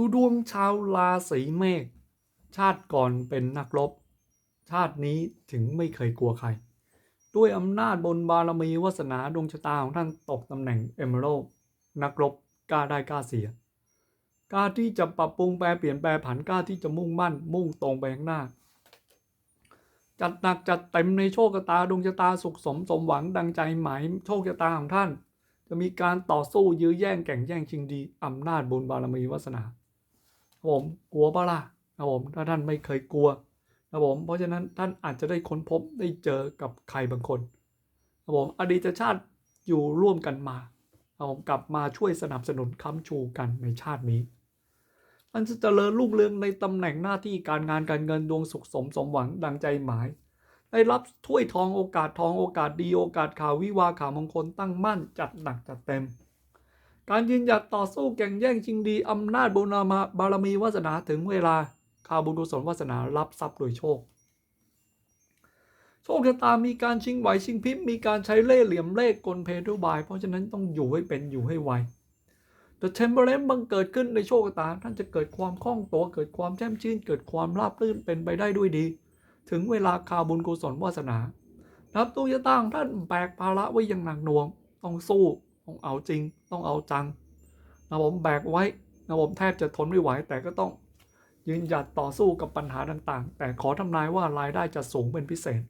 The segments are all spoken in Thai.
ดูดวงชาวราศีเมษชาติก่อนเป็นนักรบ ชาตินี้ถึงไม่เคยกลัวใคร ด้วยอำนาจบนบารมีวาสนาดวงชะตาของท่านตกตำแหน่งเอเมอรัลนักรบกล้าได้กล้าเสียกล้าที่จะปรับปรุงแปลเปลี่ยนแปลผันกล้าที่จะมุ่งมั่น มุ่งตรงไปข้างหน้า จัดหนักจัดเต็มในโชคชะตาดวงชะตาสุขสมสมหวังดังใจหมายโชคชะตาของท่าน จะมีการต่อสู้ยื้อแย่งแข่งแย่งชิงดีอำนาจบุญบารมีวาสนา ผมกลัวปะล่ะครับผมถ้าท่านไม่เคยกลัวครับผมเพราะฉะนั้นท่านอาจจะได้ค้นพบได้เจอกับใครบางคนครับผมอดีตชาติอยู่ร่วมกันมาครับผมกลับมาช่วยสนับสนุนค้ำชูกันในชาตินี้มันจะเจริญรุ่งเรืองในตำแหน่งหน้าที่การงานการเงินดวงสุขสมสมหวังดังใจหมายได้รับถ้วยทองโอกาสทองโอกาสดีโอกาสข่าววิวาข่าวมงคลตั้งมั่นจัดหนักจัดเต็ม การยืนหยัดต่อสู้แข่งแย่งชิงดีอำนาจบุญมาบารมีวาสนาถึงเวลาข่าวบุญกุศลวาสนารับทรัพย์โดยโชค โชคชะตามีการชิงไหวชิงพริบมีการใช้เล่ห์เหลี่ยมเล่ห์กลเพทุบาย เพราะฉะนั้นต้องอยู่ให้เป็นอยู่ให้ไว The t e m p e r a n c บังเกิดขึ้นในโชคชะตาท่านจะเกิดความคล่องตัวเกิดความแช่มชื่น เกิดความราบรื่นเป็นไปได้ด้วยดี ถึงเวลาข่าวบุญกุศลวาสนานับตัวจะตั้งท่านแบกภาระไว้อย่างหนักหน่วงต้องสู้ ต้องเอาจริง ต้องเอาจังนะผมแบกไว้นะผมแทบจะทนไม่ไหว แต่ก็ต้องยืนหยัดต่อสู้กับปัญหาต่างๆ แต่ขอทำนายว่ารายได้จะสูงเป็นพิเศษ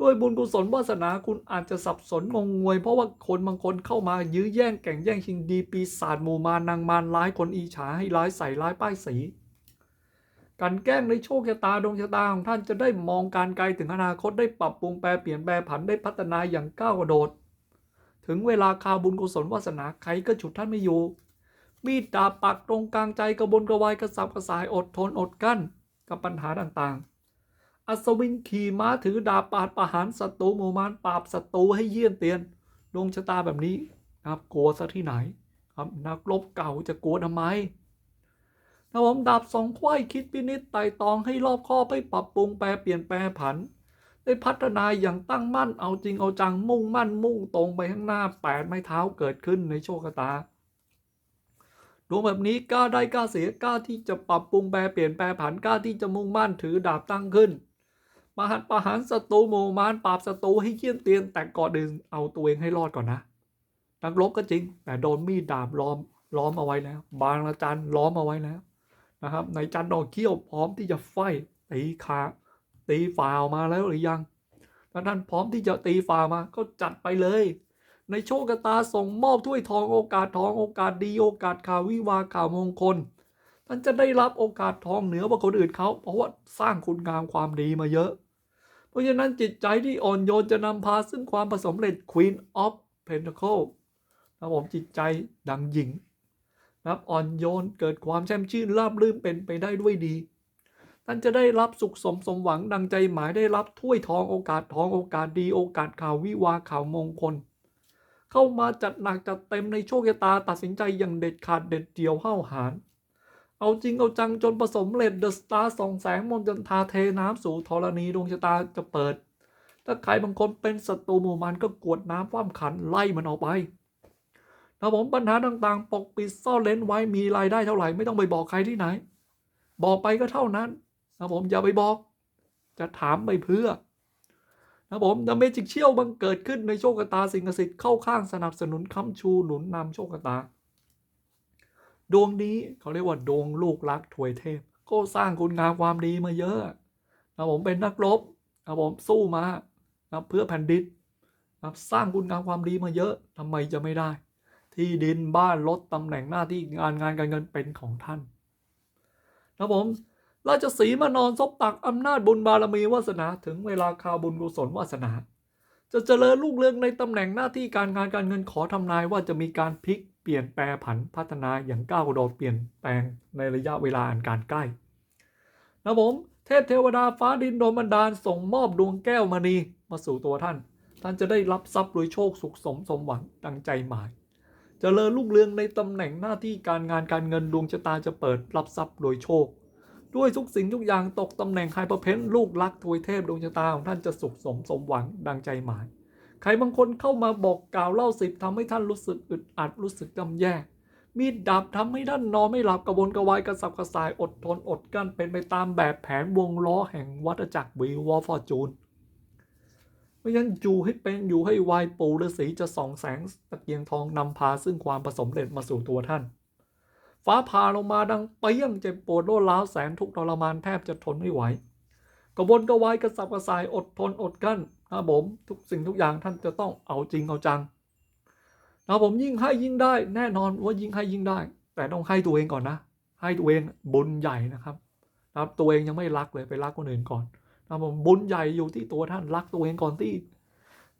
ด้วยบุญกุศลวาสนาคุณอาจจะสับสนงงงวย เพราะว่าคนบางคนเข้ามายื้อแย่งแข่งแย่งชิงดีปีศาจหมู่มานางมารร้ายคนอีฉาให้ร้ายใส่ร้ายป้ายสีการแกล้งในโชคชะตาดวงชะตาของท่านจะได้มองการไกลถึงอนาคตได้ปรับปรุงแปลเปลี่ยนแปลผันได้พัฒนาอย่างก้าวกระโดด ถึงเวลาคาบุญกุศลวาสนาใครก็ฉุดท่านไม่อยู่ มีดดาบปักตรงกลางใจกระบนกระวายกระสับกระสายอดทนอดกั้นกับปัญหาต่างๆ อัศวินขี่ม้าถือดาบปาดประหารศัตรูหมู่มารปราบศัตรูให้เยี่ยนเตียนดวงชะตาแบบนี้นะครับกลัวซะที่ไหน ครับนักรบเก่าจะกลัวทำไมนะผมดาบสองควายคิดพินิจไต่ตองให้รอบคอบให้ปรับปรุงแปลเปลี่ยนแปลผัน ได้พัฒนาอย่างตั้งมั่นเอาจริงเอาจังมุ่งมั่นมุ่งตรงไปข้างหน้าแปดไม้เท้าเกิดขึ้นในโชคชะตาดวงแบบนี้กล้าได้กล้าเสียกล้าที่จะปรับปรุงแปลเปลี่ยนแปลผันกล้าที่จะมุ่งมั่นถือดาบตั้งขึ้นมหัดประหารศัตรูหมู่มารปราบศัตรูให้เยี่ยนเตียนแต่ก่อนอื่นเอาตัวเองให้รอดก่อนนะนักรบก็จริง แต่โดนมีดดาบล้อมล้อมเอาไว้แล้ว บางละจันล้อมเอาไว้แล้วนะครับในจันดอกเขี้ยวพร้อมที่จะไฟตีขา ตีฝ่ามาแล้วหรือยังถ้าท่านพร้อมที่จะตีฝ่ามาก็จัดไปเลย ในโชคชะตาส่งมอบถ้วยทองโอกาสทองโอกาสดีโอกาสข่าววิวาข่าวมงคล ท่านจะได้รับโอกาสทองเหนือกว่าคนอื่นเขา เพราะว่าสร้างคุณงามความดีมาเยอะ เพราะฉะนั้นจิตใจที่อ่อนโยนจะนำพาซึ่งความผสมเร็จ Queen of Pentacle นะผมจิตใจดังหญิงนะครับอ่อนโยนเกิดความแช่มชื่นราบรื่นเป็นไปได้ด้วยดี ท่านจะได้รับสุขสมสมหวังดังใจหมายได้รับถ้วยทองโอกาสทองโอกาสดีโอกาสข่าววิวาข่าวมงคล เข้ามาจัดหนักจัดเต็มในโชคชะตาตัดสินใจอย่างเด็ดขาดเด็ดเดี่ยวห้าวหาญเอาจริงเอาจังจนผสมเร็จเดอะสตาร์ส่องแสงมนต์จนทาเทน้ำสู่ธรณีดวงชะตาจะเปิด ถ้าใครบางคนเป็นศัตรูหมู่มันก็กวดน้ำคว่ำขันไล่มันออกไปถ้าผมปัญหาต่างๆ ปกปิดซ่อนเลนไว้มีรายได้เท่าไหร่ไม่ต้องไปบอกใครที่ไหน บอกไปก็เท่านั้น นะผมอย่าไปบอก จะถามไปเพื่อนะผมดเมจิกเชี่ยวบังเกิดขึ้นในโชคชะตาสิ่งศักดิ์สิทธิ์เข้าข้างสนับสนุนค้ำชูหนุนนำโชคชะตา ดวงนี้เขาเรียกว่าดวงลูกรักถวยเทพ ก็สร้างคุณงามความดีมาเยอะนะผมเป็นนักรบนะผมสู้มานะเพื่อแผ่นดินนะสร้างคุณงามความดีมาเยอะทำไมจะไม่ได้ ที่ดินบ้านรถตำแหน่งหน้าที่งานงานการเงินเป็นของท่านนะผม ราชสีมานอนซบตักอำนาจบุญบารมีวาสนาถึงเวลาข่าวบุญกุศลวาสนา จะเจริญรุ่งเรืองในตำแหน่งหน้าที่การงานการเงินขอทำนายว่าจะมีการพลิกเปลี่ยนแปลผันพัฒนาอย่างก้าวกระโดดเปลี่ยนแปลงในระยะเวลาอันการใกล้นะผมเทพเทวดาฟ้าดินโดนบันดาลส่งมอบดวงแก้วมณีมาสู่ตัวท่าน ท่านจะได้รับทรัพย์โดยโชคสุขสมสมหวังดังใจหมายเจริญรุ่งเรืองในตำแหน่งหน้าที่การงานการเงินดวงชะตาจะเปิดรับทรัพย์โดยโชค ด้วยทุกสิ่งทุกอย่างตกตำแหน่งไฮเปอร์เพนลูกรักทวยเทพดวงชะตาของท่านจะสุขสมสมหวังดังใจหมาย ใครบางคนเข้ามาบอกกล่าวเล่าสิบทำให้ท่านรู้สึกอึดอัดรู้สึกจำแย่มีดดาบทำให้ท่านนอนไม่หลับกระวนกระวายกระสับกระส่ายอดทนอดกลั้นเป็นไปตามแบบแผนวงล้อแห่งวัฏจักรวีวอฟอร์จูนเพราะฉะนั้นอยู่ให้เป็นอยู่ให้ไวปูฤาษีจะส่องแสงตะเกียงทองนำพาซึ่งความประสมเร็จมาสู่ตัวท่าน ฟ้าผ่าลงมาดังเปี้ยงเจ็บปวดโลดร้าวแสนทุกข์ทรมานแทบจะทนไม่ไหวกระวนกระวายกระสับกระส่ายอดทนอดกั้นนะผมทุกสิ่งทุกอย่างท่านจะต้องเอาจริงเอาจังนะผมยิ่งให้ยิ่งได้ แน่นอนว่ายิ่งให้ยิ่งได้ แต่ต้องให้ตัวเองก่อนนะ ให้ตัวเองบุญใหญ่นะครับนะตัวเองยังไม่รักเลยไปรักคนอื่นก่อนนะผมบุญใหญ่อยู่ที่ตัวท่านรักตัวเองก่อนที่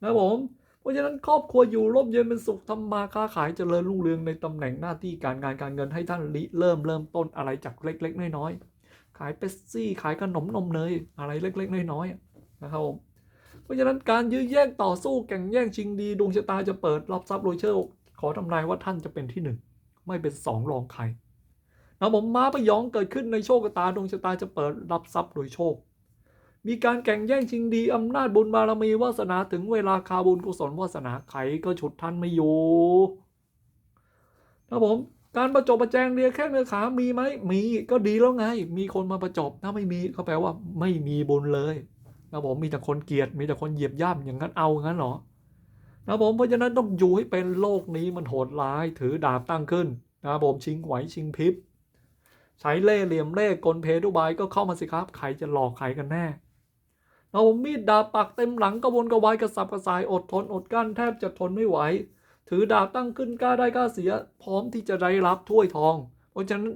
นะผม เพราะฉะนั้นครอบครัวอยู่ร่มเย็นเป็นสุขทำมาค้าขายเจริญรุ่งเรืองในตำแหน่งหน้าที่การงานการเงินให้ท่านริเริ่มเริ่มต้นอะไรจากเล็ก ๆ น้อยๆขายเปปซี่ขายขนมนมเนยอะไรเล็ก ๆ น้อยๆนะครับผมเพราะฉะนั้นการยื้อแย่งต่อสู้แข่งแย่งชิงดีดวงชะตาจะเปิดรับทรัพย์โดยเชิขอทำนายว่าท่านจะเป็นที่หนึ่งไม่เป็นสองรองใครนะผมม้าพยองเกิดขึ้นในโชคชะตาดวงชะตาจะเปิดรับทรัพย์โดยโชค มีการแข่งแย่งชิงดีอำนาจบุญบารมีวาสนาถึงเวลาคาบุญกุศลวาสนาไขก็ฉุดท่านไม่อยู่นะผมการประจบประแจงเรียแค่เนื้อขามีไหมมีก็ดีแล้วไง มีคนมาประจบถ้าไม่มีก็แปลว่าไม่มีบุญเลยนะผมมีแต่คนเกลียดมีแต่คนเหยียบย่ำอย่างนั้นเอางั้นเหรอนะผมเพราะฉะนั้นต้องอยู่ให้เป็นโลกนี้มันโหดร้ายถือดาบตั้งขึ้นนะผมชิงไหวชิงพริบใช้เล่เหลี่ยมเล่กลเพทุบายก็เข้ามาสิครับ ใครจะหลอกใครกันแน่ เอามีดดาบปักเต็มหลังกระวนกระวายกระสับกระส่ายอดทนอดกั้นแทบจะทนไม่ไหว ถือดาบตั้งขึ้นกล้าได้กล้าเสีย พร้อมที่จะได้รับถ้วยทอง เพราะฉะนั้น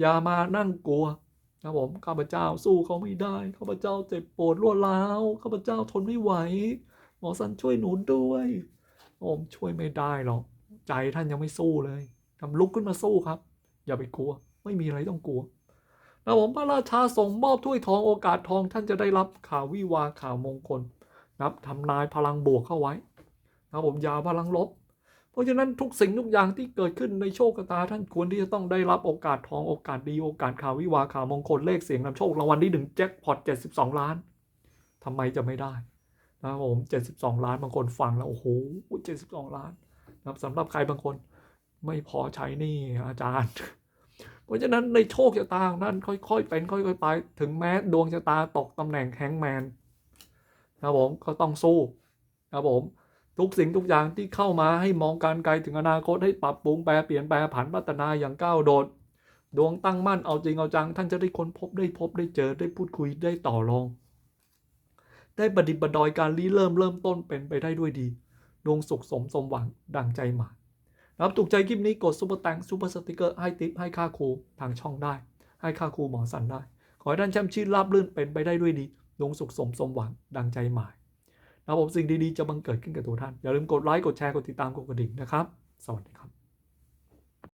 อย่ามานั่งกลัวนะผมข้าพเจ้าสู้เขาไม่ได้ข้าพเจ้าเจ็บปวดรวดร้าวข้าพเจ้าทนไม่ไหว หมอสันช่วยหนูด้วยผมช่วยไม่ได้หรอกใจท่านยังไม่สู้เลยทำลุกขึ้นมาสู้ครับ อย่าไปกลัว ไม่มีอะไรต้องกลัว นะผมพระราชาส่งมอบถ้วยทองโอกาสทองท่านจะได้รับข่าววิวาข่าวมงคลนะครับทำนายพลังบวกเข้าไว้นะผมยาพลังลบ เพราะฉะนั้นทุกสิ่งทุกอย่างที่เกิดขึ้นในโชคชะตาท่านควรที่จะต้องได้รับโอกาสทองโอกาสดีโอกาสข่าววิวาข่าวมงคลเลขเสียงนำโชครางวัลที่หนึ่งแจ็คพอต72 ล้านทำไมจะไม่ได้นะครับผม 72 ล้านบางคนฟังแล้ว โอ้โห 72 ล้านนะครับสำหรับใครบางคนไม่พอใช้นี่อาจารย์ เพราะฉะนั้นในโชคชะตาของท่านค่อยๆเป็นค่อยๆไป ถึงแม้ดวงชะตาตกตำแหน่งแฮงแมนนะครับผมก็ต้องสู้นะครับผมทุกสิ่งทุกอย่างที่เข้ามาให้มองการไกลถึงอนาคตให้ปรับปรุงแปลเปลี่ยนแปลผันพัฒนาอย่างก้าวโดด ดวงตั้งมั่นเอาจริงเอาจัง ท่านจะได้ค้นพบได้พบได้เจอได้พูดคุยได้ต่อรอง ได้ประดิษฐ์ประดอยการรีเริ่มเริ่มต้นเป็นไปได้ด้วยดี ดวงสุขสมสมหวังดังใจหมาย นะครับถูกใจคลิปนี้กดซุปเปอร์แตงซุปเปอร์สติกเกอร์ให้ติปให้ค่าครูทางช่องได้ ให้ค่าครูหมอสันได้ ขอให้ท่านแชมป์ชีพราบรื่นเป็นไปได้ด้วยดีดวงสุขสมสมหวังดังใจหมายนะครับผมสิ่งดีๆจะบังเกิดขึ้นกับตัวท่าน อย่าลืมกดไลค์กดแชร์กดติดตามกดกระดิ่งนะครับ สวัสดีครับ